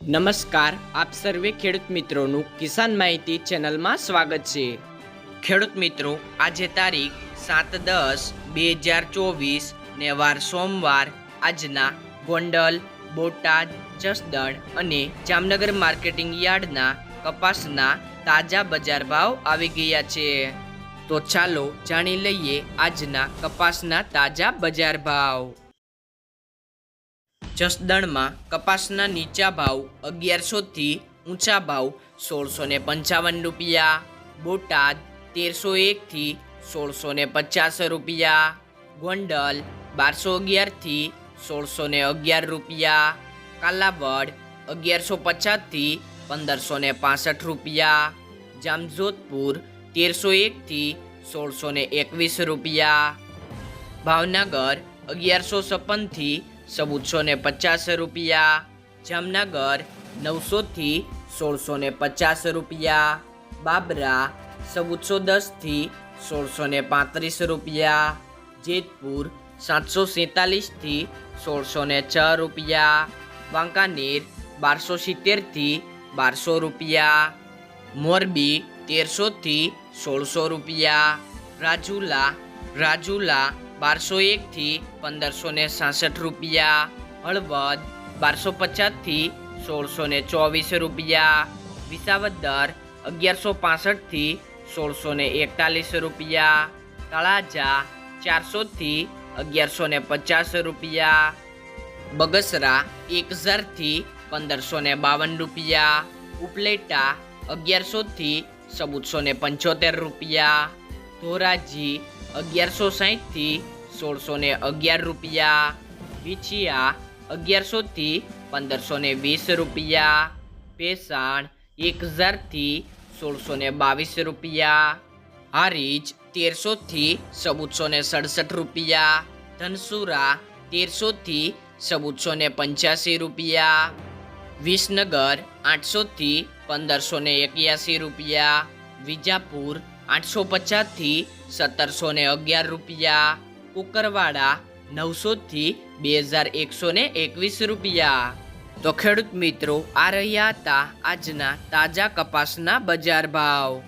નમસ્કાર, આપ સર્વે ખેડૂત મિત્રોનું કિસાન માહિતી ચેનલમાં સ્વાગત છે. ખેડૂત મિત્રો, આજે તારીખ સાત દસ બે હજાર ચોવીસ ને વાર સોમવાર, આજના ગોંડલ, બોટાદ, જસદણ અને જામનગર માર્કેટિંગ યાર્ડના કપાસના તાજા બજાર ભાવ આવી ગયા છે. તો ચાલો જાણી લઈએ આજના કપાસના તાજા બજાર ભાવ. જસદણમાં કપાસના નીચા ભાવ અગિયારસોથી ઊંચા ભાવ સોળસો ને પંચાવન રૂપિયા, બોટાદ તેરસો એકથી સોળસો ને પચાસ રૂપિયા, ગોંડલ બારસો અગિયારથી સોળસો ને અગિયાર રૂપિયા, કાલાવડ અગિયારસો પચાસથી પંદરસો ને પાસઠ રૂપિયા, જામજોધપુર તેરસો એકથી સોળસો ને એકવીસ રૂપિયા, ભાવનગર અગિયારસો છપ્પનથી ચૌદસો ને પચાસ રૂપિયા, જામનગર નવસોથી સોળસો ને પચાસ રૂપિયા, બાબરા ચૌદસો દસથી સોળસો ને પાંત્રીસ રૂપિયા, જેતપુર સાતસો સેતાલીસથી સોળસો ને છ રૂપિયા, વાંકાનેર બારસો સિત્તેરથી બારસો રૂપિયા, મોરબી તેરસોથી સોળસો રૂપિયા, રાજુલા રાજુલા બારસો એકથી પંદરસો ને સાસઠ રૂપિયા, હળવદ બારસો પચાસથી સોળસો ને ચોવીસ રૂપિયા વિસાવદર અગિયારસો પાસઠથી સોળસો ને એકતાલીસ રૂપિયા, તળાજા ચારસોથી અગિયારસો ને પચાસ રૂપિયા, બગસરા એક હજારથી પંદરસો ને બાવન રૂપિયા, ઉપલેટા અગિયારસોથી ચૌદસો ને પંચોતેર રૂપિયા, ધોરાજી અગિયારસો સાહીઠથી સોળસો ને અગિયાર રૂપિયા. વિછિયા અગિયારસોથી પંદરસો ને વીસ રૂપિયા. પેસાણ એક હજારથી સોળસો ને બાવીસ રૂપિયા. હારીજ તેરસોથી ચૌદસો ને સડસઠ રૂપિયા. ધનસુરા તેરસોથી ચૌદસો ને પંચ્યાસી રૂપિયા. વિસનગર આઠસોથી પંદરસો ને એક્યાસી રૂપિયા. વિજાપુર આઠસો પચાસથી સત્તરસો ને અગિયાર રૂપિયા. કુકરવાડા નવસોથી બે હજાર એકસો ને એકવીસ રૂપિયા. તો ખેડૂત મિત્રો, આ રહ્યા હતા આજના તાજા કપાસના બજાર ભાવ.